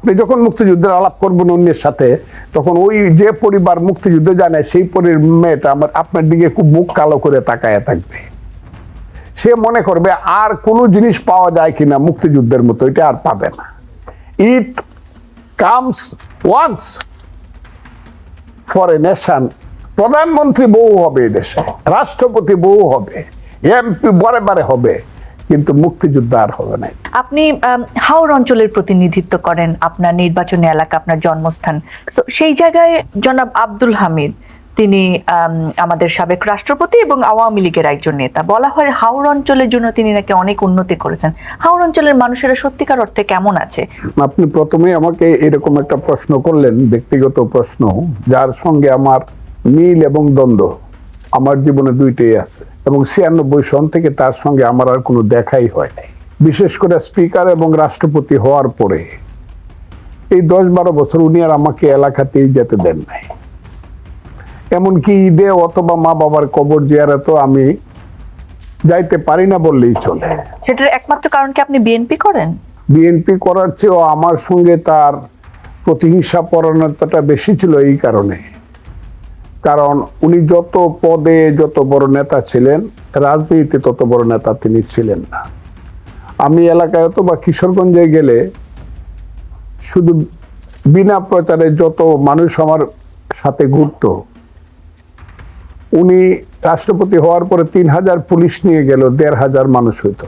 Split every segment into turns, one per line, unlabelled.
আপনি যখন মুক্তিযুদ্ধের আলাপ করবেন অন্যের সাথে, তখন ওই যে পরিবার মুক্তিযুদ্ধে জানে সেই পরির মেয়েটা আমার আপনার দিকে খুব মুখ কালো করে তাকায় থাকবে। সে মনে করবে আর কোনো জিনিস পাওয়া যায় কিনা মুক্তিযুদ্ধের মতো, এটা আর পাবে না। It comes once for a nation প্রধানমন্ত্রী বউ হবে দেশে, রাষ্ট্রপতি বউ হবে এমপি বারে বারে হবে। কিন্তু মুক্তিযুদ্ধ আর হবে না।
আপনি হাওড় অঞ্চলের প্রতিনিধিত্ব করেন আপনার নির্বাচনী এলাকা আপনার জন্মস্থান। সেই জায়গায় জনাব আব্দুল হামিদ তিনি আমাদের সাবেক রাষ্ট্রপতি এবং আওয়ামী লীগের একজন নেতা। বলা হয় হাওড় অঞ্চলের জন্য তিনি নাকি অনেক উন্নতি করেছেন। হাওড় অঞ্চলের মানুষেরা সত্যিকার অর্থে কেমন আছে?
আপনি প্রথমে আমাকে এরকম একটা প্রশ্ন করলেন ব্যক্তিগত প্রশ্ন যার সঙ্গে আমার মিল এবং দ্বন্দ্ব। আমার জীবনে দুইটাই আছে। এবং ছিয়ানব্বই সন থেকে তার সঙ্গে আমার আর কোনো দেখাই হয় নাই। বিশেষ করে স্পিকার এবং রাষ্ট্রপতি হওয়ার পরে এই দশ বারো বছর উনি আর আমাকে এলাকাতেই যেতে দেন নাই। এমনকি ঈদে অথবা মা বাবার কবর জিয়ারতও আমি যাইতে পারি না বললেই চলে।
সেটার একমাত্র কারণ কি আপনি বিএনপি করেন?
বিএনপি করার চেয়েও আমার সঙ্গে তার প্রতিহিংসা পরণতাটা বেশি ছিল এই কারণে। কারণ উনি যত পদে যত বড় নেতা ছিলেন, রাজনীতিতে তত বড় নেতা তিনি ছিলেন না। আমি এলাকায় অথবা কিশোরগঞ্জে গেলে শুধু বিনা প্রচারে যত মানুষ আমার সাথে ঘুরত, উনি রাষ্ট্রপতি হওয়ার পরে তিন হাজার পুলিশ নিয়ে গেল দেড় হাজার মানুষ হইতো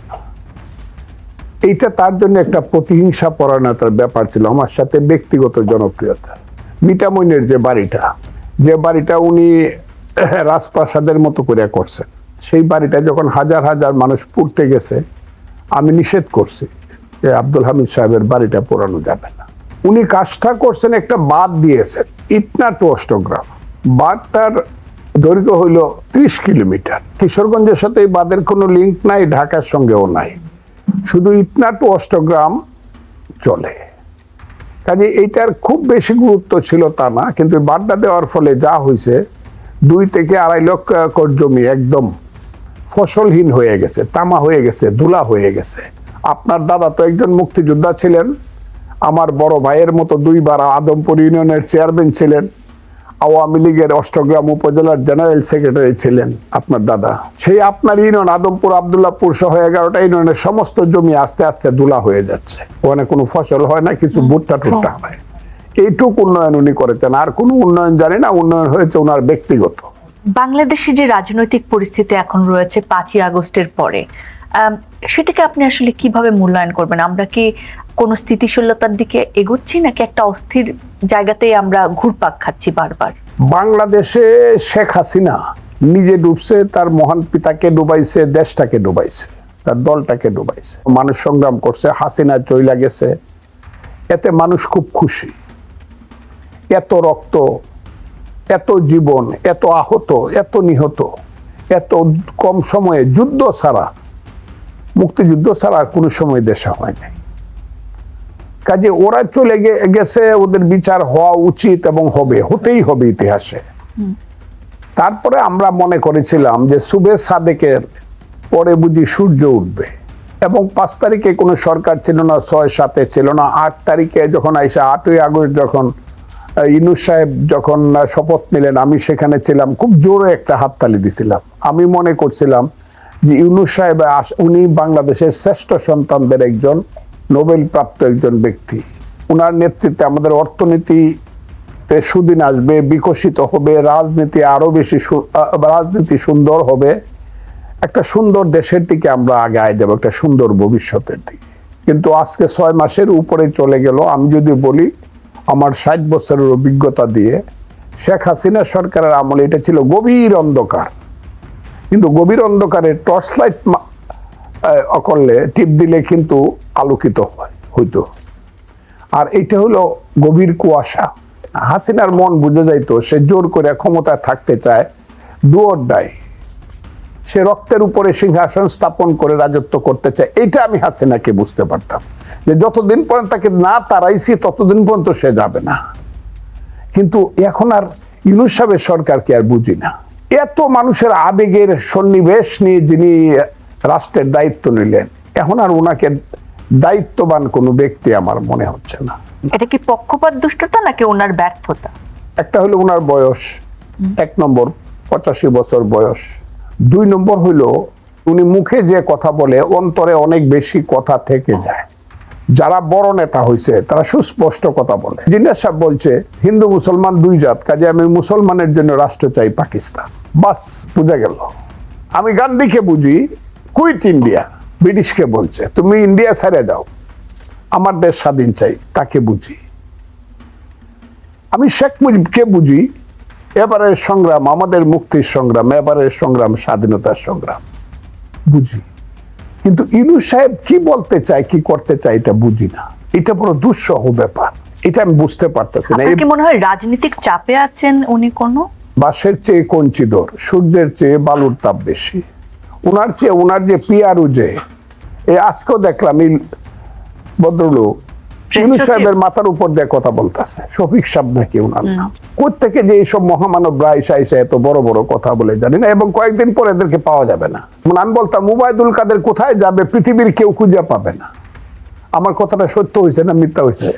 এইটা তার জন্য একটা প্রতিহিংসা পরায়ণতার ব্যাপার ছিল, আমার সাথে ব্যক্তিগত জনপ্রিয়তা। মিটামইনের যে বাড়িটা যে বাড়িটা উনি রাজপ্রাসাদের মতো করে করছেন সেই বাড়িটা যখন হাজার হাজার মানুষ পুড়তে গেছে, আমি নিষেধ করছি যে আব্দুল হামিদ সাহেবের বাড়িটা পোড়ানো যাবে না। উনি কাজটা করছেন, একটা বাদ দিয়েছেন ইটনা টু অষ্টগ্রাম বাদটার দৈর্ঘ্য হইল ত্রিশ কিলোমিটার। কিশোরগঞ্জের সাথে এই বাদের কোনো লিঙ্ক নাই, ঢাকার সঙ্গেও নাই। শুধু ইটনা টু অষ্টগ্রাম চলে। কাজে এইটার খুব বেশি গুরুত্ব ছিল তা না, কিন্তু বাড্ডা দেওয়ার ফলে যা হয়েছে দুই থেকে আড়াই লক্ষ একর জমি একদম ফসলহীন হয়ে গেছে, তামা হয়ে গেছে দুলা হয়ে গেছে। আপনার দাদা তো একজন মুক্তিযোদ্ধা ছিলেন, আমার বড় ভাইয়ের মতো দুইবার আদমপুর ইউনিয়নের চেয়ারম্যান ছিলেন। আওয়ামী লীগের অষ্টগ্রাম উপজেলার জেনারেল সেক্রেটারি ছিলেন আপনার দাদা। সেই আপনার ইউনিয়ন আদমপুর আবদুল্লাহপুর সহ এগারোটা ইউনিয়নের সমস্ত জমি আস্তে আস্তে ধুলা হয়ে যাচ্ছে। ওখানে কোনো ফসল হয় না কিছু ভুট্টা টুট্টা হয়। এইটুক উন্নয়ন উনি করেছেন। আর কোনো উন্নয়ন জানি না উন্নয়ন হয়েছে ওনার ব্যক্তিগত।
বাংলাদেশে যে রাজনৈতিক পরিস্থিতি এখন রয়েছে পাঁচই আগস্টের পরে সেটাকে আপনি আসলে কীভাবে মূল্যায়ন করবেন? আমরা কি কোনো স্থিতিশীলতার দিকে এগোচ্ছি নাকি একটা অস্থির জায়গাতেই আমরা ঘুরপাক খাচ্ছি বারবার?
বাংলাদেশে শেখ হাসিনা নিজে ডুবছে, তার মহান পিতাকে ডুবাইছে, দেশটাকে ডুবাইছে, তার দলটাকে ডুবাইছে। মানুষ সংগ্রাম করছে, হাসিনা চইলা গেছে। এতে মানুষ খুব খুশি। এত রক্ত, এত জীবন, এত আহত, এত নিহত, এত কম সময়ে যুদ্ধ ছাড়া মুক্তিযুদ্ধ ছাড়া আর কোনো সময় দেশে হয় নাই। কাজে ওরা চলে গেছে, ওদের বিচার হওয়া উচিত এবং হবে, হতেই হবে ইতিহাসে। তারপরে আমরা মনে করেছিলাম যে সুবে সাদেকের পরে বুঝি সূর্য উঠবে এবং পাঁচ তারিখে কোনো সরকার ছিল না, ছয় সাতে ছিল না, আট তারিখে যখন আইসা, আটই আগস্ট যখন ইনুস সাহেব যখন শপথ নিলেন, আমি সেখানে ছিলাম, খুব জোরে একটা হাততালি দিছিলাম। আমি মনে করছিলাম যে ইউনুস সাহেব উনি বাংলাদেশের শ্রেষ্ঠ সন্তানদের একজন নোবেল প্রাপ্ত একজন ব্যক্তি। উনার নেতৃত্বে আমাদের অর্থনীতিতে সুদিন আসবে, বিকশিত হবে, রাজনীতি আরও বেশি রাজনীতি সুন্দর হবে। একটা সুন্দর দেশের দিকে আমরা আগায় যাব, একটা সুন্দর ভবিষ্যতের দিকে। কিন্তু আজকে ছয় মাসের উপরে চলে গেল, আমি যদি বলি, আমার ষাট বছরের অভিজ্ঞতা দিয়ে শেখ হাসিনা সরকারের আমলে এটা ছিল গভীর অন্ধকার। কিন্তু গভীর অন্ধকারে টর্চ লাইট করলে টিপ দিলে কিন্তু আলোকিত হয়, হইতো। আর এটা হলো গভীর কুয়াশা। হাসিনার মন বুঝে যাইতো, সে জোর করে ক্ষমতায় থাকতে চায় ডাই সে রক্তের উপরে সিংহাসন স্থাপন করে রাজত্ব করতে চায় এটা আমি হাসিনাকে বুঝতে পারতাম। যে যতদিন পর্যন্ত তাকে না তারাইছি ততদিন পর্যন্ত সে যাবে না। কিন্তু এখন আর ইউনুস সাহেবের সরকারকে আর বুঝি না? এত মানুষের আবেগের সন্নিবেশ নিয়ে যিনি রাষ্ট্রের দায়িত্ব নিলেন এখন আর ওনাকে দায়িত্ববান কোনো ব্যক্তি আমার মনে হচ্ছে না।
এটা কি পক্ষপাত দুষ্টতা নাকি ওনার ব্যর্থতা?
একটা হলো ওনার বয়স এক নম্বর পঁচাশি বছর বয়স। দুই নম্বর হইল উনি মুখে যে কথা বলে অন্তরে অনেক বেশি কথা থেকে যায়। যারা বড় নেতা হয়েছে তারা সুস্পষ্ট কথা বলে। জিন্নাস সাহেব বলছে হিন্দু মুসলমান দুই জাত কাজে আমি মুসলমানের জন্য রাষ্ট্র চাই পাকিস্তান। বাস বুঝা গেল। আমি গান্ধীকে বুঝি, কুইট ইন্ডিয়া, ব্রিটিশকে বলছে, তুমি ইন্ডিয়া ছেড়ে দাও। আমার দেশ স্বাধীন চাই, তাকে বুঝি। আমি শেখ মুজিবকে বুঝি এবারের সংগ্রাম, আমাদের মুক্তির সংগ্রাম এবারের সংগ্রাম, স্বাধীনতার সংগ্রাম। বুঝি। কিন্তু ইনু সাহেব কি বলতে চায়, কি করতে চায়, এটা বুঝি না। এটা বড় দুঃসহ ব্যাপার। এটা আমি বুঝতে পারতেছি না।
কি মনে হয় রাজনীতিক চাপে আছেন উনি কোনো?
বাঁশের চেয়ে কঞ্চিদর সূর্যের চেয়ে বালুর তাপ বেশি। ওনার চেয়ে ওনার যে পিয়ারু যে এই আজকেও দেখলাম এই ভদ্রলোক সাহেবের মাথার উপর দিয়ে কথা বলতেছে। শফিক সাহেব নাকি ওনার নাম। কোথেকে যে এইসব মহামানব রাইসা এসে এত বড় বড় কথা বলে জানি না এবং কয়েকদিন পরে এদেরকে পাওয়া যাবে না। মানে আমি বলতাম মুবাইদুল কাদের কোথায় যাবে পৃথিবীর কেউ খুঁজে পাবে না। আমার কথাটা সত্য হয়েছে না মিথ্যা হয়েছে?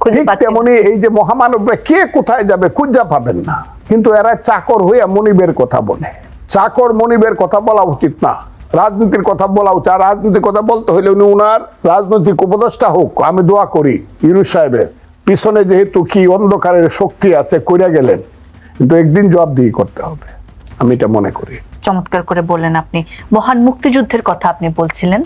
খুঁজে
তেমনি এই যে মহামানবরা কে কোথায় যাবে খুঁজা পাবেন না। কিন্তু এরা চাকর হইয়া মনিবের কথা বলে। চাকর মনিবের কথা বলা উচিত না। রাজনীতির কথা বলা উচিত। আর রাজনীতির কথা বলতে হলে উনি উনার রাজনৈতিক উপদেষ্টা হোক আমি দোয়া করি ইউনুস সাহেবের। পিছনে যেহেতু কি অন্ধকারের শক্তি আছে কইরা গেলেন। কিন্তু একদিন জবাবদিহি করতে হবে। আমি এটা মনে করি।
চমৎকার করে বললেন আপনি। মহান মুক্তিযুদ্ধের কথা আপনি বলছিলেন।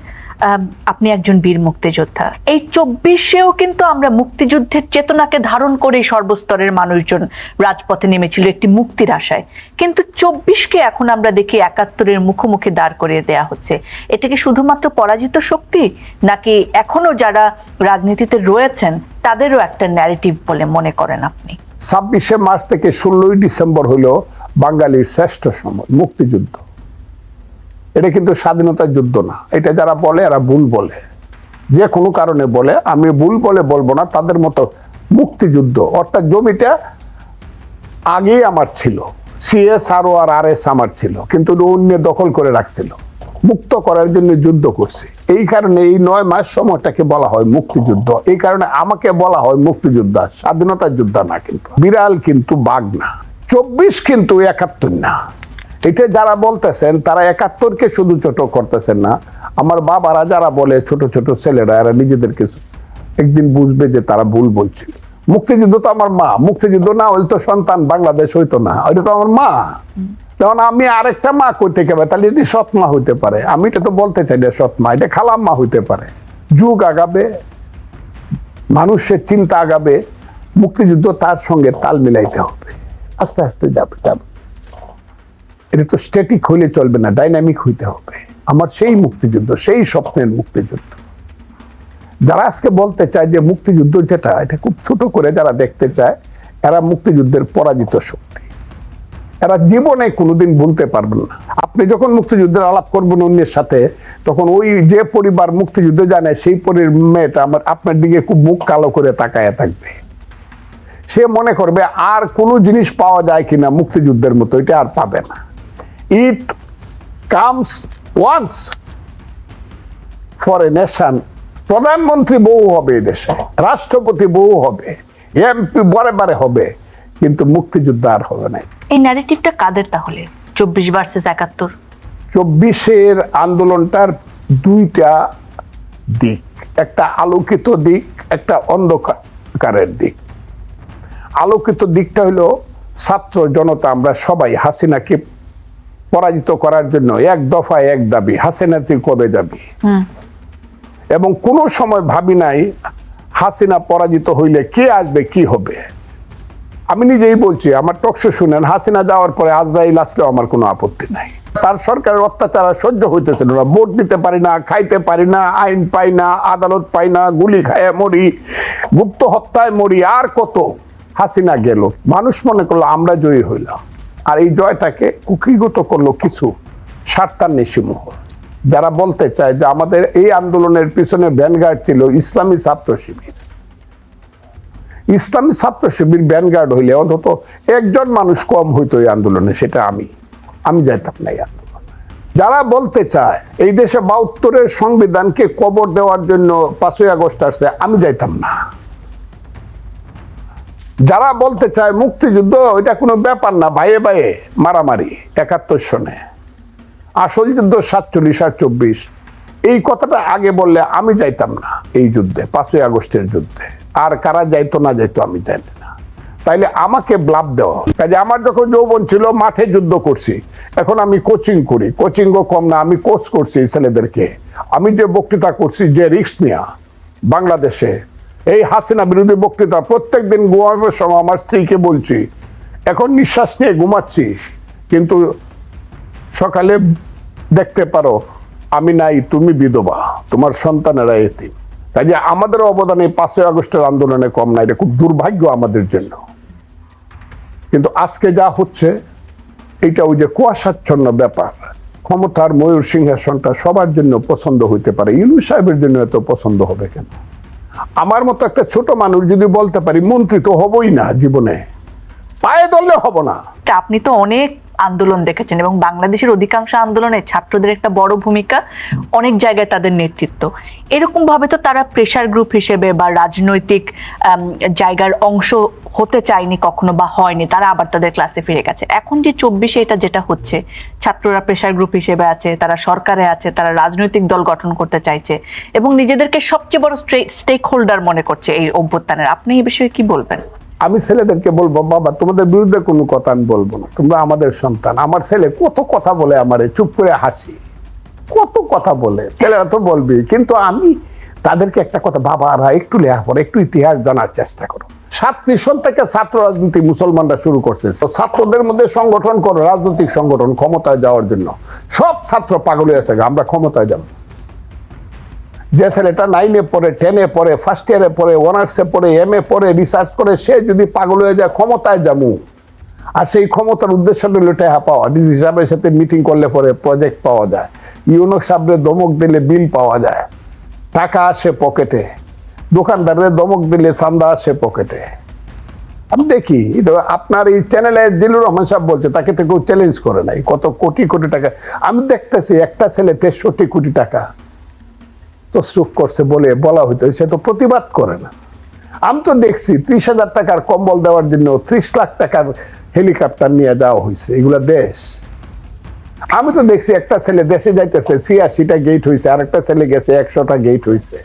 আপনি একজন বীর মুক্তিযোদ্ধা। এই চব্বিশেও কিন্তু আমরা মুক্তিযুদ্ধের চেতনাকে ধারণ করে সর্বস্তরের মানুষজন রাজপথে নেমেছিল একটি মুক্তির আশায়। কিন্তু চব্বিশকে এখন আমরা দেখি একাত্তরের মুখোমুখি দাঁড় করিয়ে দেয়া হচ্ছে। এটা কি শুধুমাত্র পরাজিত শক্তি? নাকি এখনও যারা রাজনীতিতে রয়েছেন, তাদেরও একটা ন্যারেটিভ বলে মনে করেন আপনি?
ছাব্বিশে মার্চ থেকে ষোলোই ডিসেম্বর হলো বাঙালির শ্রেষ্ঠ সময়, মুক্তিযুদ্ধ। এটা কিন্তু স্বাধীনতার যুদ্ধ না। এটা যারা বলে, এরা ভুল বলে। যে কোনো কারণে বলে, আমি ভুল বলে বলব না, তাদের মতো মুক্তিযুদ্ধ। অর্থাৎ জমিটা আগেই আমার ছিল। সিএসআরও আর আর এস আমার ছিল, কিন্তু অন্য দখল করে রাখছিল। মুক্ত করার জন্য যুদ্ধ করছি। এই কারণে এই নয় মাস সময়টাকে বলা হয় মুক্তিযুদ্ধ। এই কারণে আমাকে বলা হয় মুক্তিযোদ্ধা। স্বাধীনতার যোদ্ধা না কিন্তু। বিড়াল কিন্তু বাঘ না। চব্বিশ কিন্তু একাত্তর না। এটা যারা বলতেছেন, তারা একাত্তরকে শুধু ছোট করতেছেন না। আমার বাবারা যারা বলে ছোট ছোট ছেলেরা, এরা নিজেদেরকে একদিন বুঝবে যে তারা ভুল বলছিল মুক্তিযুদ্ধ তো আমার মা। মুক্তিযুদ্ধ না হলে তো সন্তান বাংলাদেশ হইতো না। ওইটা তো আমার মা। তখন আমি আরেকটা মা করতে গেবে তাহলে এটি সৎ মা হইতে পারে। আমি এটা তো বলতে চাই যে সৎ মা। এটা খালাম মা হইতে পারে। যুগ আগাবে, মানুষের চিন্তা আগাবে, মুক্তিযুদ্ধ তার সঙ্গে তাল মিলাইতে হবে। আস্তে আস্তে যাবে যাবে। এটা তো স্ট্যাটিক হইলে চলবে না ডাইনামিক হইতে হবে। আমার সেই মুক্তিযুদ্ধ, সেই স্বপ্নের মুক্তিযুদ্ধ। যারা আজকে বলতে চায় যে মুক্তিযুদ্ধ যেটা, এটা খুব ছোট করে যারা দেখতে চায়, এরা মুক্তিযুদ্ধের পরাজিত শক্তি। এরা জীবনে কোনোদিন ভুলতে পারবেন না। আপনি যখন মুক্তিযুদ্ধের আলাপ করবেন অন্যের সাথে, তখন ওই যে পরিবার মুক্তিযুদ্ধ জানে সেই পরির মেয়েটা আমার আপনার দিকে খুব মুখ কালো করে তাকায় থাকবে। সে মনে করবে, আর কোনো জিনিস পাওয়া যায় কিনা মুক্তিযুদ্ধের মতো, এটা আর পাবে না। It comes once for a nation প্রধানমন্ত্রী বহু হবে দেশে রাষ্ট্রপতি বহু হবে এমপি বারে বারে হবে কিন্তু মুক্তিযুদ্ধ আর হবে না।
এই ন্যারেটিভটা কাদের তাহলে? চব্বিশ ভার্সেস একাত্তর।
চব্বিশের আন্দোলনটার দুইটা দিক একটা আলোকিত দিক একটা অন্ধকারের দিক। আলোকিত দিকটা হলো ছাত্র জনতা আমরা সবাই হাসিনাকে পরাজিত করার জন্য এক দফায় এক দাবি হাসিনা তুই কবে যাবি? এবং কোনো সময় ভাবি নাই হাসিনা পরাজিত হইলে কে আসবে কি হবে? আমি নিজেই বলছি আমার টকশো শুনেন হাসিনা যাওয়ার পরে আজরাইল আসলেও আমার কোনো আপত্তি নাই। তার সরকারের অত্যাচার সহ্য হইতেছিল না ভোট দিতে পারি না খাইতে পারি না আইন পাই না আদালত পাই না গুলি খায় মরি গুপ্ত হত্যায় মরি আর কত? হাসিনা গেল। মানুষ মনে করল আমরা জয়ী হইলাম। আর এই জয়টাকে কুকিগত করল কিছু স্বার্থান্বেষী মহল যারা বলতে চায় যে আমাদের এই আন্দোলনের পিছনে ভ্যানগার্ড ছিল ইসলামী ছাত্র শিবির। ইসলামী ছাত্র শিবির ব্যানগার্ড হইলে অন্তত একজন মানুষ কম হইতো এই আন্দোলনে, সেটা আমি। আমি যাইতাম না এই যারা বলতে চায় এই দেশে বাহাত্তরের সংবিধানকে কবর দেওয়ার জন্য পাঁচই আগস্ট আসছে, আমি যাইতাম না। যারা বলতে চায় মুক্তিযুদ্ধ, ওইটা কোনো ব্যাপার না, ভাইয়ে ভাইয়ে, মারামারি, একাত্তর সনে। আসল যুদ্ধ সাতচল্লিশ আর চব্বিশ। এই কথাটা আগে বললে আমি যাইতাম না এই যুদ্ধে, পাঁচই আগস্টের যুদ্ধে। আর কারা যাইতো না যাইতো আমি জানি না। তাইলে আমাকে ব্লাব দেওয়া কাজে আমার যখন যৌবন ছিল, মাঠে যুদ্ধ করছি। এখন আমি কোচিং করি। কোচিংও কম না, আমি কোচ করছি ছেলেদেরকে। আমি যে বক্তৃতা করছি, যে রিক্স নেওয়া বাংলাদেশে এই হাসিনা বিরোধী বক্তৃতা প্রত্যেক দিন ঘুমানোর সময় আমার স্ত্রীকে বলছি, এখন নিঃশ্বাস নিয়ে ঘুমাচ্ছি, কিন্তু সকালে দেখতে পারো, আমি নাই, তুমি বিধবা, তোমার সন্তানেরা এতিম। কাজে আমাদের অবদান এই পাঁচই আগস্টের আন্দোলনে কম না, এটা খুব দুর্ভাগ্য আমাদের জন্য। কিন্তু আজকে যা হচ্ছে এটা ওই যে কুয়াশাচ্ছন্ন ব্যাপার। ক্ষমতার ময়ূর সিংহাসনটা সবার জন্য পছন্দ হইতে পারে ইনু সাহেবের জন্য এত পছন্দ হবে কেন? আমার মতো একটা ছোট মানুষ যদি বলতে পারি মন্ত্রী তো হবই না জীবনে। পায়ে ধরলে হব না।
আপনি তো অনেক আন্দোলন দেখেছেন এবং বাংলাদেশের অধিকাংশ আন্দোলনে ছাত্রদের একটা বড় ভূমিকা, অনেক জায়গায় তাদের নেতৃত্ব। এরকম ভাবে তো তারা প্রেশার গ্রুপ হিসেবে বা রাজনৈতিক জায়গার অংশ হতে চায়নি কখনো বা হয়নি, তারা আবার তাদের ক্লাসে ফিরে গেছে। এখন যে চব্বিশে এটা যেটা হচ্ছে, ছাত্ররা প্রেশার গ্রুপ হিসেবে আছে, তারা সরকারে আছে, তারা রাজনৈতিক দল গঠন করতে চাইছে এবং নিজেদেরকে সবচেয়ে বড় স্টেক হোল্ডার মনে করছে এই অভ্যুত্থানের। আপনি এই বিষয়ে কি বলবেন?
আমি ছেলেদেরকে বলব, বাবা, তোমাদের বিরুদ্ধে কোনো কথা আমি বলব না। তোমরা আমাদের সন্তান। আমার ছেলে কত কথা বলে আমারে, চুপ করে হাসি। কত কথা বলে। ছেলেরা তো বলবি কিন্তু আমি তাদেরকে একটা কথা বাবারা একটু লেখাপড়া একটু ইতিহাস জানার চেষ্টা করো। সাতটি সন থেকে ছাত্র রাজনীতি মুসলমানরা শুরু করছে। ছাত্রদের মধ্যে সংগঠন করো, রাজনৈতিক সংগঠন ক্ষমতায় যাওয়ার জন্য। সব ছাত্র পাগল হয়ে আছে আমরা ক্ষমতায় যাব। যে ছেলেটা নাইনে পড়ে টেনে পড়ে ফার্স্ট ইয়ারে পড়ে অনার্সে পড়ে এম এ পড়ে রিসার্চ করে, সে যদি পাগল হয়ে যায়, ক্ষমতায় যাব। আর সেই ক্ষমতার উদ্দেশ্য হলো টেহা পাওয়া। ডিসি সাহেবের সাথে মিটিং করলে পরে প্রজেক্ট পাওয়া যায়। ইউনো সাহেবের দমক দিলে বিল পাওয়া যায়। টাকা আসে পকেটে দোকানদারের দমক দিলে চান্দা আসে পকেটে আমি দেখি আপনার এই চ্যানেলে জিলুর রহমান সাহেব বলছে, তাকে তো কেউ চ্যালেঞ্জ করে নাই। কত কোটি কোটি টাকা। আমি দেখতেছি একটা ছেলে তেষট্টি কোটি টাকা। তসরুফ করছে বলে বলা হইতো, সে তো প্রতিবাদ করে না। আমি তো দেখছি ত্রিশ হাজার টাকার কম্বল দেওয়ার জন্য ত্রিশ লাখ টাকার হেলিকপ্টার নিয়ে যাওয়া হয়েছে এগুলা দেশ। আমি তো দেখছি একটা ছেলে দেশে যাইতেছে, ছিয়াশিটা গেট হয়েছে আর একটা ছেলে গেছে, একশোটা গেট হয়েছে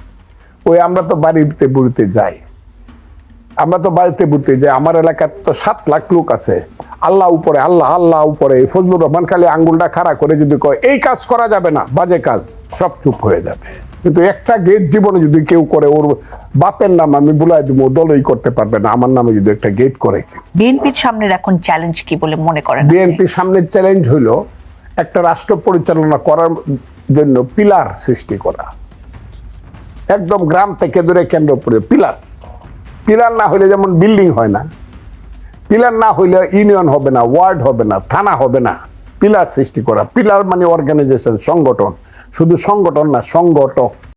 ওই আমরা তো বাড়িতে বুড়িতে যাই। আমরা তো বাড়িতে বুঝতে যাই, আমার এলাকার তো সাত লাখ লোক আছে। আল্লাহ উপরে, আল্লাহ আল্লাহ উপরে ফজলুর রহমান খালি আঙ্গুলটা খাড়া করে যদি কয়, এই কাজ করা যাবে না, বাজে কাজ, সব চুপ হয়ে যাবে। কিন্তু একটা গেট জীবনে যদি কেউ করে ওর বাপের নাম আমি বুলাই দিব দলই করতে পারবে না। আমার নামে যদি একটা গেট করে
বিএনপির সামনের এখন চ্যালেঞ্জ কি বলে মনে করেন
বিএনপির সামনে চ্যালেঞ্জ হইল একটা রাষ্ট্র পরিচালনা করার জন্য পিলার সৃষ্টি করা। একদম গ্রাম থেকে ধরে কেন্দ্র করে পিলার। পিলার না হইলে যেমন বিল্ডিং হয় না পিলার না হইলে ইউনিয়ন হবে না ওয়ার্ড হবে না থানা হবে না। পিলার সৃষ্টি করা। পিলার মানে অর্গানাইজেশন সংগঠন। শুধু সংগঠন না সংগঠক।